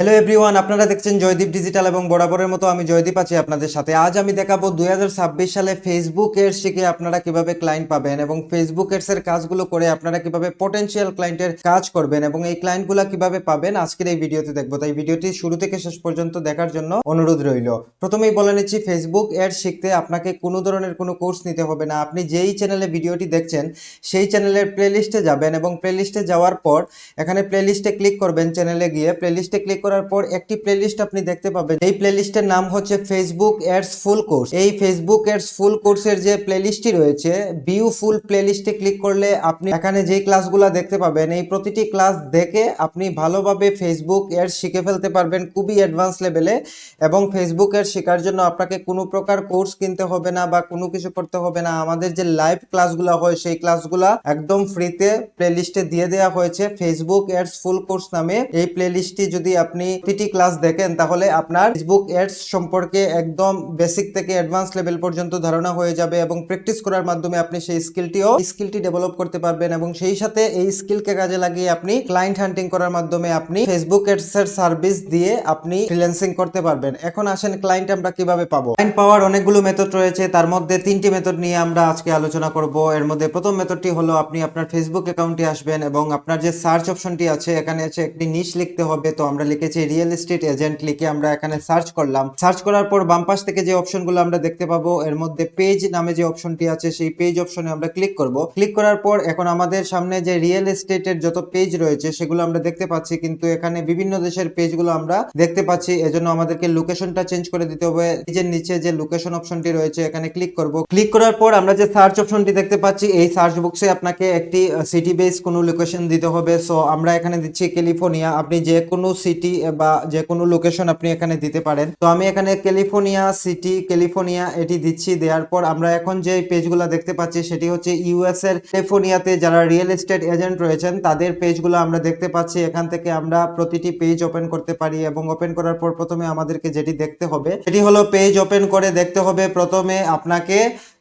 Hello everyone আপনারা দেখছেন Joydeep digital এবং বরাবরের মতো আমি জয়দীপ আছি আপনাদের সাথে। আজ আমি দেখাবো দু হাজার ছাব্বিশ সালে ফেসবুক এডস শিখে আপনারা কীভাবে ক্লায়েন্ট পাবেন এবং ফেসবুক এডস এর কাজগুলো করে আপনারা কীভাবে পটেনশিয়াল ক্লায়েন্টের কাজ করবেন এবং এই ক্লায়েন্টগুলো কীভাবে পাবেন আজকের এই ভিডিওতে দেখব। তাই ভিডিওটি শুরু থেকে শেষ পর্যন্ত দেখার জন্য অনুরোধ রইল। প্রথমেই বলে নিচ্ছি ফেসবুক এডস শিখতে আপনাকে কোনো ধরনের কোনো কোর্স নিতে হবে না। আপনি যেই চ্যানেলে ভিডিওটি দেখছেন, সেই চ্যানেলের প্লেলিস্টে যাবেন এবং প্লেলিস্টে যাওয়ার পর এখানে প্লেলিস্টে ক্লিক করবেন চ্যানেলে গিয়ে। প্লেলিস্টে ক্লিক করার পর একটি প্লেলিস্ট আপনি দেখতে পাবেন। এই প্লেলিস্টের নাম হচ্ছে ফেসবুক অ্যাডস ফুল কোর্স এই ফেসবুক অ্যাডস ফুল কোর্সের যে প্লেলিস্টটি রয়েছে ভিউ ফুল প্লেলিস্টে ক্লিক করলে আপনি এখানে যেই ক্লাসগুলো দেখতে পাবেন, এই প্রতিটি ক্লাস দেখে আপনি ভালোভাবে ফেসবুক অ্যাডস শিখে ফেলতে পারবেন খুবই অ্যাডভান্স লেভেলে এবং ফেসবুক অ্যাডস শেখার জন্য আপনাকে কোনো প্রকার কোর্স কিনতে হবে না বা কোনো কিছু করতে হবে না। আমাদের যে লাইভ ক্লাসগুলো হয়, সেই ক্লাসগুলো একদম ফ্রিতে প্লেলিস্টে দিয়ে দেওয়া হয়েছে। ফেসবুক অ্যাডস ফুল কোর্স নামে এই প্লেলিস্টটি যদি আপনি প্রতিটি ক্লাস দেখেন, তাহলে আপনার ফেসবুক অ্যাডস সম্পর্কে একদম বেসিক থেকে অ্যাডভান্স লেভেল পর্যন্ত ধারণা হয়ে যাবে এবং প্র্যাকটিস করার মাধ্যমে আপনি সেই স্কিলটিও স্কিলটি ডেভেলপ করতে পারবেন এবং সেই সাথে এই স্কিলকে কাজে লাগিয়ে আপনি ক্লায়েন্ট হান্টিং করার মাধ্যমে আপনি ফেসবুক অ্যাডস এর সার্ভিস দিয়ে আপনি ফ্রিল্যান্সিং করতে পারবেন। এখন আসেন ক্লায়েন্ট আমরা কীভাবে পাবো? ক্লায়েন্ট পাওয়ার অনেকগুলো মেথড রয়েছে, তার মধ্যে তিনটি মেথড নিয়ে আমরা আজকে আলোচনা করব। এর মধ্যে প্রথম মেথডটি হলো আপনি আপনার ফেসবুক অ্যাকাউন্টে আসবেন এবং আপনার যে সার্চ অপশনটি আছে, এখানে আছে একটি নিশ লিখতে হবে, তো আমরা লিখেছি রিয়েল এস্টেট এজেন্ট লিখে আমরা এখানে সার্চ করলাম সার্চ করার পর বাম পাশ থেকে যে অপশনগুলো আমরা দেখতে পাবো, এর মধ্যে পেজ নামে যে অপশনটি আছে, সেই পেজ অপশনে আমরা ক্লিক করব। ক্লিক করার পর এখন আমাদের সামনে যে রিয়েল এস্টেটের যত পেজ রয়েছে, সেগুলো আমরা দেখতে পাচ্ছি, কিন্তু এখানে বিভিন্ন দেশের পেজগুলো আমরা দেখতে পাচ্ছি। এজন্য আমাদেরকে লোকেশনটা চেঞ্জ করে দিতে হবে। পেজের নিচে যে লোকেশন অপশনটি রয়েছে, এখানে ক্লিক করব। ক্লিক করার পর আমরা যে সার্চ অপশনটি দেখতে পাচ্ছি, এই সার্চ বক্সে আপনাকে একটি সিটি বেস কোনো লোকেশন দিতে হবে। সো আমরা এখানে দিচ্ছি ক্যালিফোর্নিয়া আপনি যে কোনো সিটি বা যে কোনো লোকেশন আপনি এখানে দিতে পারেন। তো আমি এখানে ক্যালিফোর্নিয়া সিটি ক্যালিফোর্নিয়া এটি দিচ্ছি। দেওয়ার পর আমরা এখন যে পেজগুলো দেখতে পাচ্ছি, সেটি হচ্ছে ইউএস এর ক্যালিফোর্নিয়াতে যারা রিয়েল এস্টেট এজেন্ট রয়েছেন, তাদের পেজগুলো আমরা দেখতে পাচ্ছি। এখান থেকে আমরা প্রতিটি পেজ ওপেন করতে পারি এবং ওপেন করার পর প্রথমে আমাদেরকে যেটি দেখতে হবে, সেটি হলো পেজ ওপেন করে দেখতে হবে। প্রথমে আপনাকে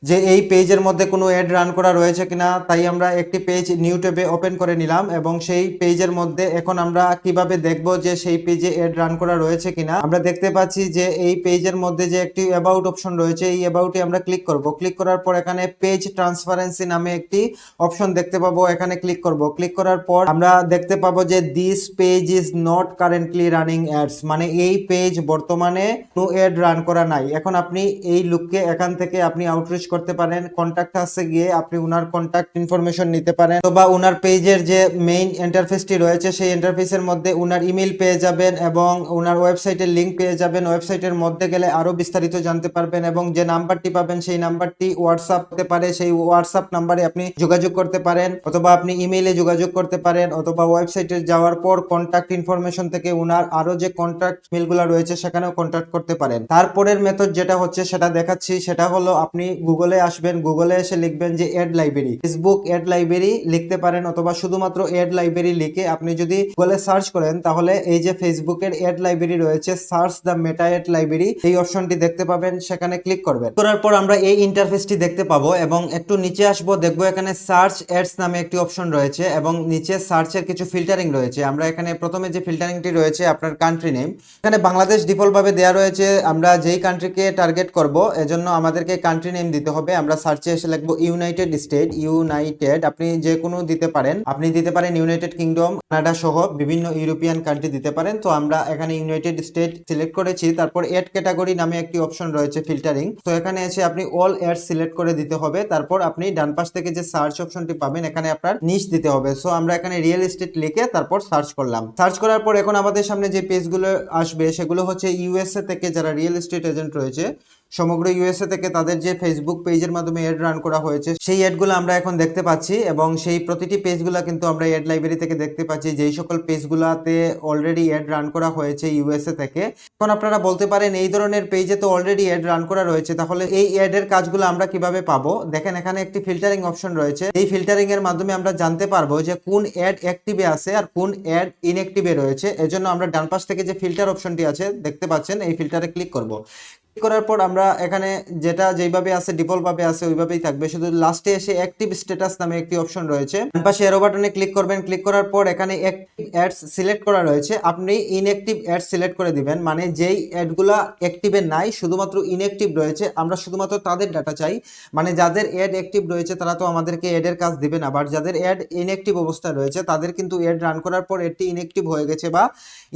যে এই পেজের মধ্যে কোনো অ্যাড রান করা রয়েছে কিনা, তাই আমরা একটি পেজ নিউ ট্যাবে ওপেন করে নিলাম এবং সেই পেজের মধ্যে এখন আমরা কীভাবে দেখব যে সেই পেজে অ্যাড রান করা রয়েছে কিনা, আমরা দেখতে পাচ্ছি যে এই পেজের মধ্যে যে একটি অ্যাবাউট অপশন রয়েছে, এই অ্যাবাউটে আমরা ক্লিক করব। ক্লিক করার পর এখানে পেজ ট্রান্সপারেন্সি নামে একটি অপশন দেখতে পাবো। এখানে ক্লিক করব। ক্লিক করার পর আমরা দেখতে পাবো যে this page is not currently running ads মানে এই পেজ বর্তমানে নো অ্যাড রান করা নাই। এখন আপনি এই লুককে এখান থেকে আপনি আউটরিচ করতে পারেন। কন্ট্যাক্ট আসে গিয়ে আপনি উনার কন্ট্যাক্ট ইনফরমেশন নিতে পারেন। অথবা উনার পেজের যে মেইন ইন্টারফেসটি রয়েছে, সেই ইন্টারফেসের মধ্যে উনার ইমেল পেয়ে যাবেন এবং উনার ওয়েবসাইটের লিংক পেয়ে যাবেন। ওয়েবসাইটের মধ্যে গেলে আরও বিস্তারিত জানতে পারবেন এবং যে নাম্বারটি পাবেন, সেই নাম্বারটি হোয়াটসঅ্যাপ হতে পারে। সেই হোয়াটসঅ্যাপ নাম্বারে আপনি যোগাযোগ করতে পারেন অথবা আপনি ইমেইলে যোগাযোগ করতে পারেন অথবা ওয়েবসাইটে যাওয়ার পর কন্ট্যাক্ট ইনফরমেশন থেকে উনার আরও যে কন্ট্যাক্ট মেলগুলো রয়েছে, সেখানেও কন্ট্যাক্ট করতে পারেন। তারপরের মেথড যেটা হচ্ছে, সেটা দেখাচ্ছি। সেটা হলো আপনি গুগলে আসবেন গুগলে এসে লিখবেন যে ad library Facebook ad library লিখতে পারেন অথবা শুধুমাত্র এড লাইব্রেরি লিখে আপনি যদি গুগলে সার্চ করেন, তাহলে এই যে ফেসবুকের এড লাইব্রেরি রয়েছে search the Meta ad library এই অপশনটি দেখতে পাবেন, সেখানে ক্লিক করবেন। করার পর আমরা এই ইন্টারফেসটি দেখতে পাবো এবং একটু নিচে আসব, দেখব এখানে সার্চ এডস নামে একটি অপশন রয়েছে এবং নিচে সার্চের কিছু ফিল্টারিং রয়েছে। আমরা এখানে প্রথমে যে ফিল্টারিংটি রয়েছে, আপনার কান্ট্রি নেম এখানে বাংলাদেশ ডিফল্ট ভাবে দেওয়া রয়েছে, আমরা যেই কান্ট্রিকে টার্গেট করব, এজন্য আমাদেরকে কান্ট্রি নেম দিতে হবে। আমরা সার্চে এসে লিখব ইউনাইটেড স্টেট, ইউনাইটেড। আপনি যে কোনো দিতে পারেন। আপনি দিতে পারেন ইউনাইটেড কিংডম, কানাডা সহ বিভিন্ন ইউরোপিয়ান কান্ট্রি দিতে পারেন। তো আমরা এখানে ইউনাইটেড স্টেট সিলেক্ট করেছি। তারপর এড ক্যাটাগরি নামে একটি অপশন রয়েছে ফিল্টারিং। তো এখানে এসে আপনি অল এড সিলেক্ট করে দিতে হবে। তারপর আপনি ডান পাশ থেকে যে সার্চ অপশনটি পাবেন, এখানে আপনার নিচ দিতে হবে। সো আমরা এখানে রিয়েল এস্টেট লিখে তারপর সার্চ করলাম। সার্চ করার পর এখন আমাদের সামনে যে পেজগুলো আসবে, সেগুলো হচ্ছে ইউএসএ থেকে যারা রিয়েল এস্টেট এজেন্ট রয়েছে সমগ্র ইউএসএ থেকে তাদের যে ফেসবুক পেজের মাধ্যমে এড রান করা হয়েছে, সেই এডগুলো আমরা এখন দেখতে পাচ্ছি এবং সেই প্রতিটি পেজগুলো কিন্তু আমরা এড লাইব্রেরি থেকে দেখতে পাচ্ছি। যেই সকল পেজগুলোতে অলরেডি এড রান করা হয়েছে ইউএসএ থেকে। এখন আপনারা বলতে পারেন, এই ধরনের পেজে তো অলরেডি এড রান করা রয়েছে, তাহলে এই এর কাজগুলো আমরা কীভাবে পাবো? দেখেন, এখানে একটি ফিল্টারিং অপশন রয়েছে। এই ফিল্টারিং এর মাধ্যমে আমরা জানতে পারব যে কোন অ্যাড অ্যাক্টিভে আছে আর কোন অ্যাড ইনঅ্যাক্টিভে রয়েছে। এজন্য আমরা ডান পাশ থেকে যে ফিল্টার অপশনটি আছে, দেখতে পাচ্ছেন, এই ফিল্টারে ক্লিক করব। করার পর আমরা এখানে যেটা যেইভাবে আছে ডিফল্ট ভাবে আছে, ওইভাবেই থাকবে। শুধু লাস্টে এসে অ্যাক্টিভ স্ট্যাটাস নামে একটি অপশন রয়েছে। পাশে এরো বাটনে ক্লিক করবেন। ক্লিক করার পর এখানে অ্যাক্টিভ অ্যাডস সিলেক্ট করা রয়েছে। আপনি ইনঅ্যাক্টিভ অ্যাডস সিলেক্ট করে দিবেন। মানে যেই অ্যাডগুলা অ্যাক্টিভে নাই, শুধুমাত্র ইনঅ্যাক্টিভ রয়েছে, আমরা শুধুমাত্র তাদের ডাটা চাই। মানে যাদের অ্যাড অ্যাক্টিভ রয়েছে, তারা তো আমাদেরকে অ্যাডের কাজ দিবে না। বাট যাদের অ্যাড ইনঅ্যাক্টিভ অবস্থায় রয়েছে, তাদের কিন্তু অ্যাড রান করার পর এডটি ইনঅ্যাক্টিভ হয়ে গেছে বা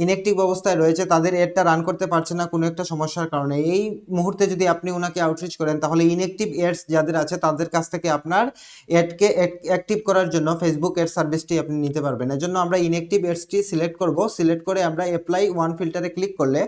ইনঅ্যাক্টিভ অবস্থায় রয়েছে, তাদের অ্যাডটা রান করতে পারছে না কোনো একটা সমস্যার কারণে। এই মুহূর্তে যদি আপনি ওনাকে আউটরিচ করেন, তাহলে ইনঅ্যাক্টিভ এডস যাদের আছে, তাদের কাছ থেকে আপনার অ্যাডকে অ্যাক্টিভ করার জন্য ফেসবুক অ্যাড সার্ভিসটি আপনি নিতে পারবেন। এজন্য আমরা ইনঅ্যাক্টিভ অ্যাডসটি সিলেক্ট করব। সিলেক্ট করে আমরা অ্যাপ্লাই ওয়ান ফিল্টারে ক্লিক করলে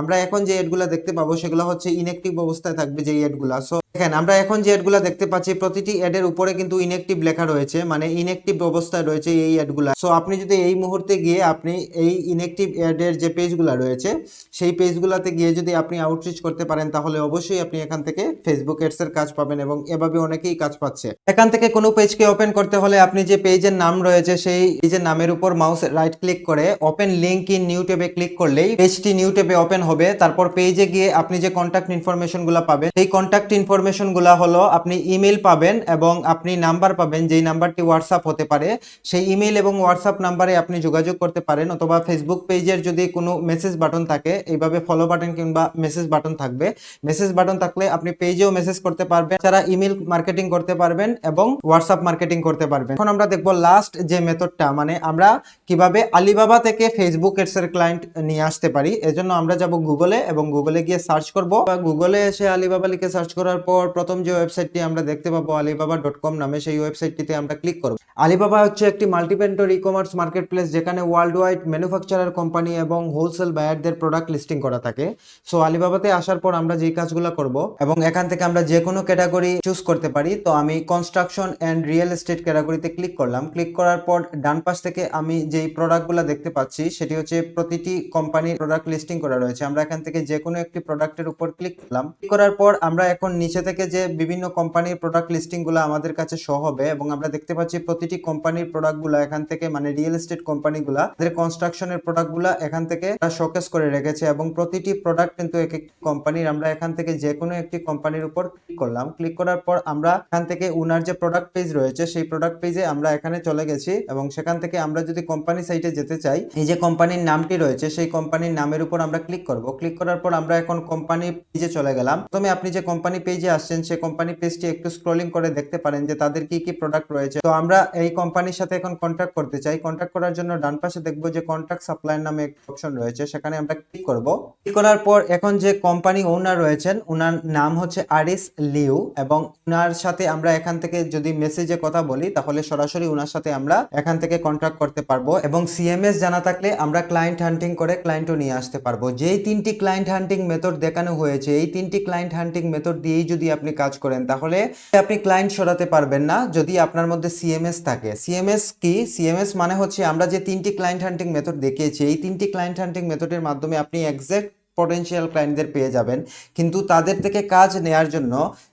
আমরা এখন যে অ্যাডগুলো দেখতে পাবো, সেগুলো হচ্ছে ইনঅ্যাক্টিভ অবস্থায় থাকবে যে অ্যাডগুলো সো দেখেন, আমরা এখন যে অ্যাডগুলো দেখতে পাচ্ছি, প্রতিটি অ্যাডের উপরে কিন্তু ইনঅ্যাক্টিভ লেখা রয়েছে মানে ইনঅ্যাক্টিভ অবস্থায় রয়েছে এই অ্যাডগুলো সো আপনি যদি এই মুহূর্তে গিয়ে আপনি এই ইনঅ্যাক্টিভ অ্যাডের যে পেজগুলো রয়েছে, সেই পেজগুলোতে গিয়ে যদি আপনি আউটরিচ করতে পারেন, তাহলে অবশ্যই আপনি এখান থেকে ফেসবুক এডস এর কাজ পাবেন এবং এভাবে অনেকেই কাজ পাচ্ছে। এখান থেকে কোনো পেজকে ওপেন করতে হলে আপনি যে পেজের নাম রয়েছে, সেই পেজের নামের উপর মাউস রাইট ক্লিক করে ওপেন লিংক ইন নিউ ট্যাবে ক্লিক করলেই পেজটি নিউ ট্যাবে ওপেন হবে। তারপর পেজে গিয়ে আপনি যে কন্ট্যাক্ট ইনফরমেশনগুলো পাবেন, সেই কন্ট্যাক্ট ইনফরমেশন গুলা হলো, আপনি ইমেল পাবেন এবং আপনি নাম্বার পাবেন, যেই নাম্বারটি হোয়াটসঅ্যাপ হতে পারে। সেই ইমেল এবং হোয়াটসঅ্যাপ নাম্বারে আপনি যোগাযোগ করতে পারেন অথবা ফেসবুক পেজের যদি কোনো মেসেজ বাটন থাকে, এইভাবে ফলো বাটন কিংবা মেসেজ বাটন থাকবে। মেসেজ বাটন থাকলে আপনি পেজেও মেসেজ করতে পারবেন তারা ইমেল মার্কেটিং করতে পারবেন এবং হোয়াটসঅ্যাপ মার্কেটিং করতে পারবেন। এখন আমরা দেখব লাস্ট যে মেথডটা মানে আমরা কীভাবে আলিবাবা থেকে ফেসবুক এডস এর ক্লায়েন্ট নিয়ে আসতে পারি। এজন্য আমরা যাব গুগলে এবং গুগলে গিয়ে সার্চ করব। বা গুগলে এসে আলিবাবা লিখে সার্চ করার পর প্রথম যে ওয়েবসাইটটি আমরা দেখতে পাবো আলিবাবা ডট কম নামে, সেই ওয়েবসাইটটিতে আমরা ক্লিক করব। আলিবাবা হচ্ছে একটি multivendor e commerce marketplace যেখানে ওয়ার্ল্ড ওয়াইড ম্যানুফ্যাকচারার কোম্পানি এবং হোলসেল বায়ারদের প্রোডাক্ট লিস্টিং করা থাকে। সো আলিবাবাতে আসার পর আমরা যেই কাজগুলো করব এবং এখান থেকে আমরা যে কোনো ক্যাটাগরি চুজ করতে পারি, তো আমি কনস্ট্রাকশন অ্যান্ড রিয়েল এস্টেট ক্যাটাগরিতে ক্লিক করলাম। ক্লিক করার পর ডান পাশ থেকে আমি যেই প্রোডাক্টগুলো দেখতে পাচ্ছি, সেটি হচ্ছে প্রতিটি কোম্পানির প্রোডাক্ট লিস্টিং করা রয়েছে। আমরা এখান থেকে যে কোনো একটি প্রোডাক্টের উপর ক্লিক করলাম। ক্লিক করার পর আমরা এখন নিচে থেকে যে বিভিন্ন কোম্পানির প্রোডাক্ট লিস্টিংগুলো আমাদের কাছে শো হবে এবং আমরা দেখতে পাচ্ছি প্রতিটি কোম্পানির প্রোডাক্টগুলো এখান থেকে মানে রিয়েল এস্টেট কোম্পানিগুলো তাদের কনস্ট্রাকশনের প্রোডাক্টগুলো এখান থেকে শোকেস করে রেখেছে এবং প্রতিটি প্রোডাক্ট কিন্তু এক একটি কোম্পানির আমরা এখান থেকে যে কোনো একটি কোম্পানির উপর ক্লিক করলাম। ক্লিক করার পর আমরা এখান থেকে উনার যে প্রোডাক্ট পেজ রয়েছে, সেই প্রোডাক্ট পেজে আমরা এখানে চলে গেছি এবং সেখান থেকে আমরা যদি কোম্পানি সাইটে যেতে চাই, এই যে কোম্পানির নামটি রয়েছে, সেই কোম্পানির নামের উপর আমরা ক্লিক করব। ক্লিক করার পর আমরা এখন কোম্পানি পেজে চলে গেলাম। প্রথমে আপনি যে কোম্পানি পেজে আসছেন সেই কোম্পানি পেজটি একটু স্ক্রলিং করে দেখতে পারেন যে তাদের কি কি প্রোডাক্ট রয়েছে। তো আমরা এই কোম্পানির সাথে এখন কন্ট্যাক্ট করতে চাই। কন্ট্যাক্ট করার জন্য ডান পাশে দেখব যে কন্ট্যাক্ট সাপ্লায়ার নামে একটা অপশন রয়েছে। সেখানে আমরা ক্লিক করব। ক্লিক করার পর এখন যে কোম্পানি ওনার রয়েছেন ওনার নাম হচ্ছে আরিস লিউ এবং ওনার সাথে আমরা এখান থেকে যদি মেসেজে কথা বলি, তাহলে সরাসরি ওনার সাথে আমরা এখান থেকে কন্ট্যাক্ট করতে পারব এবং সিএমএস জানা থাকলে আমরা ক্লায়েন্ট হান্টিং করে ক্লায়েন্টও নিয়ে আসতে পারব। যেই তিনটি ক্লায়েন্ট হান্টিং মেথড দেখানো হয়েছে, এই তিনটি ক্লায়েন্ট হান্টিং মেথড দিয়েই আপনি কাজ করেন, তাহলে আপনি ক্লায়েন্ট সরাতে পারবেন না যদি আপনার মধ্যে সিএমএস থাকে। সিএমএস কি? সিএমএস মানে হচ্ছে আমরা যে তিনটি ক্লায়েন্ট হান্টিং মেথড দেখিয়েছি, এই তিনটি ক্লায়েন্ট হান্টিং মেথডের মাধ্যমে আপনি এক্সাক্ট পটেনশিয়াল ক্লায়েন্টদের পেয়ে যাবেন। কিন্তু তাদের থেকে কাজ নেয়ার জন্য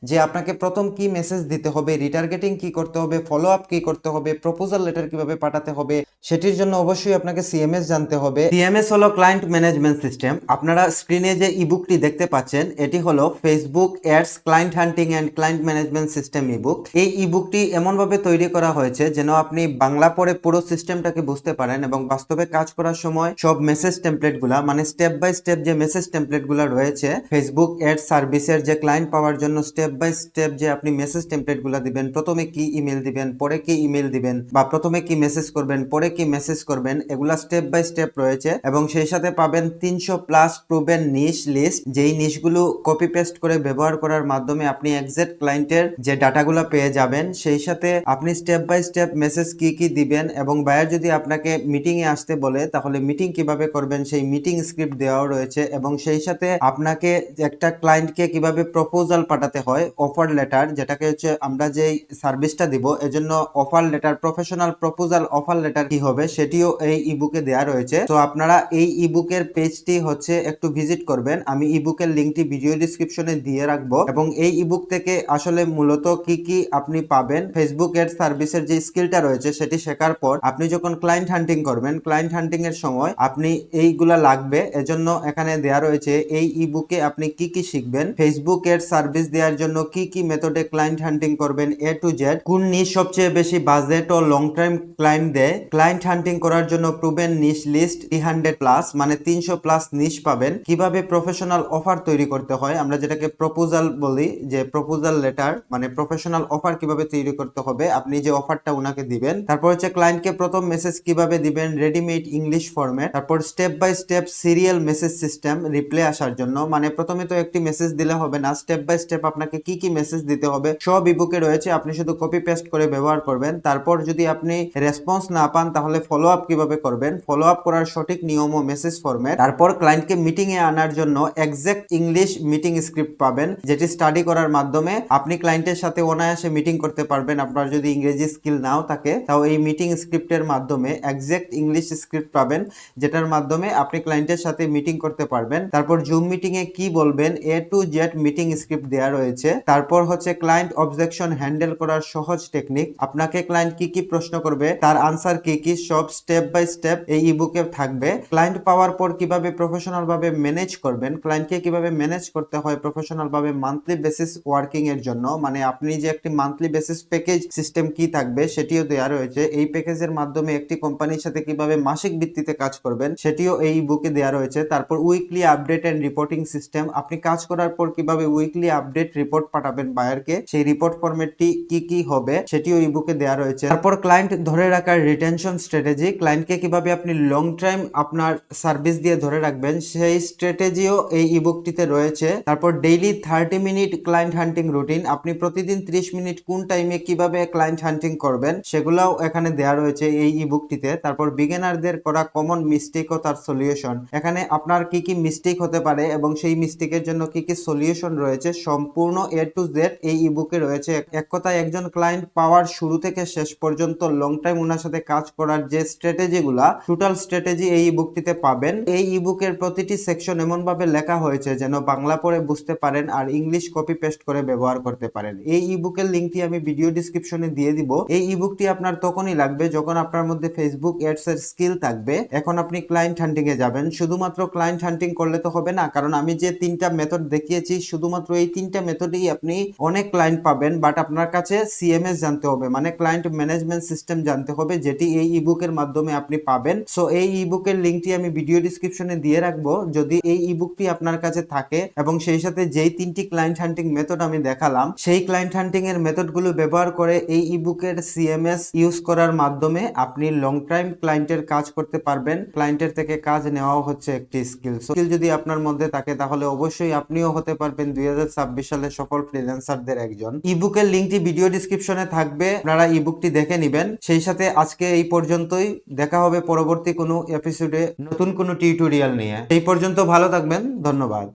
যে আপনাকে প্রথম কি মেসেজ দিতে হবে রিটার্গেটিং কি করতে হবে ফলো আপ কি করতে হবে প্রপোজাল লেটার কীভাবে পাঠাতে হবে, সেটির জন্য অবশ্যই আপনাকে সিএমএস জানতে হবে। সিএমএস হলো ক্লায়েন্ট ম্যানেজমেন্ট সিস্টেম আপনারা স্ক্রিনে যে ইবুকটি দেখতে পাচ্ছেন, এটি হলো Facebook ads client hunting and client management system ebook এই ইবুকটি এমনভাবে তৈরি করা হয়েছে যেন আপনি বাংলা পড়ে পুরো সিস্টেমটাকে বুঝতে পারেন এবং বাস্তবে কাজ করার সময় সব মেসেজ টেমপ্লেটগুলা মানে স্টেপ বাই স্টেপ যে মেসেজ টেমপ্লেটগুলা রয়েছে। ফেসবুক অ্যাড সার্ভিসের যে ক্লায়েন্ট পাওয়ার জন্য স্টেপ বাই স্টেপ যে আপনি মেসেজ টেমপ্লেটগুলা দিবেন, প্রথমে কি ইমেল দিবেন, পরে কি ইমেল দিবেন, বা প্রথমে কি মেসেজ করবেন, পরে কি মেসেজ করবেন, এগুলা স্টেপ বাই স্টেপ রয়েছে এবং সেই সাথে পাবেন তিনশো প্লাস প্রুভেন নিশ লিস্ট যেই নিশগুলো কপি পেস্ট করে ব্যবহার করার মাধ্যমে আপনি এক্সাক্ট ক্লায়েন্টের যে ডাটাগুলো পেয়ে যাবেন, সেই সাথে আপনি স্টেপ বাই স্টেপ মেসেজ কি কি দিবেন এবং বায়ার যদি আপনাকে মিটিং এ আসতে বলে, তাহলে মিটিং কীভাবে করবেন, সেই মিটিং স্ক্রিপ্ট দেওয়াও রয়েছে এবং সেই সাথে আপনাকে একটা ক্লায়েন্টকে কীভাবে প্রপোজাল পাঠাতে হয় অফার লেটার যেটাকে হচ্ছে আমরা যেই সার্ভিসটা দিব, এজন্য offer letter professional proposal offer letter কি হবে, সেটিও এই ইবুকে দেওয়া রয়েছে। তো আপনারা এই ইবুকের পেজটি হচ্ছে একটু ভিজিট করবেন। আমি ইবুকের লিঙ্কটি ভিডিও ডিসক্রিপশনে দিয়ে রাখব। এবং এই ইবুক থেকে আসলে মূলত কি কি আপনি পাবেন ফেসবুক এড সার্ভিসের যে স্কিলটা রয়েছে, সেটি শেখার পর আপনি যখন ক্লায়েন্ট হান্টিং করবেন ক্লায়েন্ট হান্টিং এর সময় আপনি এইগুলা লাগবে। এজন্য এখানে দেয়া দেয়া রয়েছে, এই ইবুকে আপনি কি কি শিখবেন? ফেসবুক এর সার্ভিস দেওয়ার জন্য কি কি মেথডে ক্লায়েন্ট হান্টিং করবেন এ টু জেড কোন নিশ সবচেয়ে বেশি বাজেট ও লং টাইম ক্লায়েন্ট দেয়। ক্লায়েন্ট হান্টিং করার জন্য proven niche list three hundred plus মানে তিনশো প্লাস নিশ পাবেন। কীভাবে প্রফেশনাল অফার তৈরি করতে হয়? আমরা যেটাকে প্রপোজাল বলি, যে প্রপোজাল লেটার মানে প্রফেশনাল অফার কীভাবে তৈরি করতে হবে, আপনি যে অফারটা ওনাকে দিবেন। তারপর হচ্ছে ক্লায়েন্টকে প্রথম মেসেজ কীভাবে দিবেন? রেডিমেড ইংলিশ ফরম্যাট তারপর step by step serial message system reply আসার জন্য। মানে প্রথমে তো একটি মেসেজ দিলে হবে না। স্টেপ বাই স্টেপ আপনাকে কি কি মেসেজ দিতে হবে, সব ইবুকে রয়েছে। আপনি শুধু কপি পেস্ট করে ব্যবহার করবেন। তারপর যদি আপনি রেসপন্স না পান, তাহলে ফলো আপ কীভাবে করবেন? ফলো আপ করার সঠিক নিয়ম ও মেসেজ ফরম্যাট তারপর ক্লায়েন্টকে মিটিং এ আনার জন্য এক্সাক্ট ইংলিশ মিটিং স্ক্রিপ্ট পাবেন, যেটি স্টাডি করার মাধ্যমে আপনি ক্লায়েন্টের সাথে অনায়াসে মিটিং করতে পারবেন। আপনার যদি ইংরেজি স্কিল নাও থাকে, তাও এই মিটিং স্ক্রিপ্টের মাধ্যমে এক্সাক্ট ইংলিশ স্ক্রিপ্ট পাবেন, যেটার মাধ্যমে আপনি ক্লায়েন্টের সাথে মিটিং করতে পারবেন। তারপর জুম মিটিং এ কি বলবেন? A to Z meeting script দেওয়া রয়েছে। তারপর হচ্ছে ক্লায়েন্ট অবজেকশন হ্যান্ডেল করার সহজ টেকনিক আপনাকে ক্লায়েন্ট কি কি প্রশ্ন করবে? তার আনসার কি কি? সব স্টেপ বাই স্টেপ এই ইবুকে থাকবে। ক্লায়েন্ট পাওয়ার পর কীভাবে প্রফেশনাল ভাবে ম্যানেজ করবেন ক্লায়েন্টকে কীভাবে ম্যানেজ করতে হয় প্রফেশনাল ভাবে মান্থলি বেসিস ওয়ার্কিং এর জন্য? মানে আপনি যে একটি মান্থলি বেসিস প্যাকেজ সিস্টেম কি থাকবে সেটিও দেওয়া রয়েছে। এই প্যাকেজের মাধ্যমে একটি কোম্পানির সাথে কীভাবে মাসিক ভিত্তিতে কাজ করবেন সেটিও এই বুকে দেওয়া রয়েছে। তারপর weekly update and reporting system আপনি কাজ করার পর কীভাবে উইকলি আপডেট রিপোর্ট পাঠাবেন বায়ারকে সেই রিপোর্ট ফরম্যাটটি কি কি হবে সেটিও এই বুকে দেওয়া রয়েছে। তারপর ক্লায়েন্ট ধরে রাখার রিটেনশন স্ট্র্যাটেজি ক্লায়েন্টকে কীভাবে আপনি লং টাইম আপনার সার্ভিস দিয়ে ধরে রাখবেন, সেই স্ট্র্যাটেজিও এই ইবুকটিতে রয়েছে। তারপর daily thirty minute client hunting routine আপনি প্রতিদিন ত্রিশ মিনিট কোন টাইমে কীভাবে ক্লায়েন্ট হান্টিং করবেন, সেগুলাও এখানে দেওয়া রয়েছে এই ইবুকটিতে তারপর বিগিনারদের করা কমন মিস্টেক ও তার সলিউশন এখানে আপনার কি কি মিস্টেক হতে পারে এবং সেই মিস্টেকের জন্য কি কি সলিউশন রয়েছে সম্পূর্ণ এ টু জেড এই ইবুকে রয়েছে। এক কথায় একজন ক্লায়েন্ট পাওয়ার শুরু থেকে শেষ পর্যন্ত লং টাইম ওনার সাথে কাজ করার যে স্ট্র্যাটেজি গুলা টোটাল স্ট্র্যাটেজি এই ইবুকটিতে পাবেন। এই ইবুকের প্রতিটি সেকশন এমন ভাবে লেখা হয়েছে যেন বাংলা পড়ে বুঝতে পারেন আর ইংলিশ কপি পেস্ট করে ব্যবহার করতে পারেন। এই ইবুকের লিঙ্কটি আমি ভিডিও ডিসক্রিপশনে দিয়ে দিব। এই ইবুকটি আপনার তখনই লাগবে যখন আপনার মধ্যে ফেসবুক এডস এর স্কিল থাকবে। এখন আপনি ক্লায়েন্ট হান্টিং এ যাবেন। শুধুমাত্র ক্লায়েন্ট হান্টিং করলে তো হবে না। কারণ আমি যে তিনটা মেথড দেখিয়েছি, শুধুমাত্র এই তিনটা মেথডেই আপনি অনেক ক্লায়েন্ট পাবেন বাট আপনার কাছে সিএমএস জানতে হবে। মানে ক্লায়েন্ট ম্যানেজমেন্ট সিস্টেম জানতে হবে, যেটি এই ইবুকের মাধ্যমে আপনি পাবেন। সো এই ইবুকের লিঙ্কটি আমি ভিডিও ডিসক্রিপশনে দিয়ে রাখব। যদি এই ইবুকটি আপনার কাছে থাকে, এবং সেই সাথে যেই তিনটি ক্লায়েন্ট হান্টিং মেথড আমি দেখালাম, সেই ক্লায়েন্ট হান্টিং এর মেথডগুলো ব্যবহার করে এই ইবুকের সিএমএস ইউজ করার মাধ্যমে আপনি লং টাইম ক্লায়েন্টের কাজ করতে পারবেন। ক্লায়েন্টের থেকে কাজ নেওয়াও হচ্ছে একটি স্কিল স্কিল যদি আপনার মধ্যে থাকে, তাহলে অবশ্যই আপনিও হতে পারবেন দুই হাজার ছাব্বিশ সালে সফল ফ্রিল্যান্সারদের একজন। ইবুকের লিঙ্কটি ভিডিও ডিসক্রিপশনে থাকবে, আপনারা ইবুকটি দেখে নিবেন। সেই সাথে আজকে এই পর্যন্তই, দেখা হবে পরবর্তী কোনো এপিসোডে নতুন কোনো টিউটোরিয়াল নিয়ে। এই পর্যন্ত ভালো থাকবেন, ধন্যবাদ।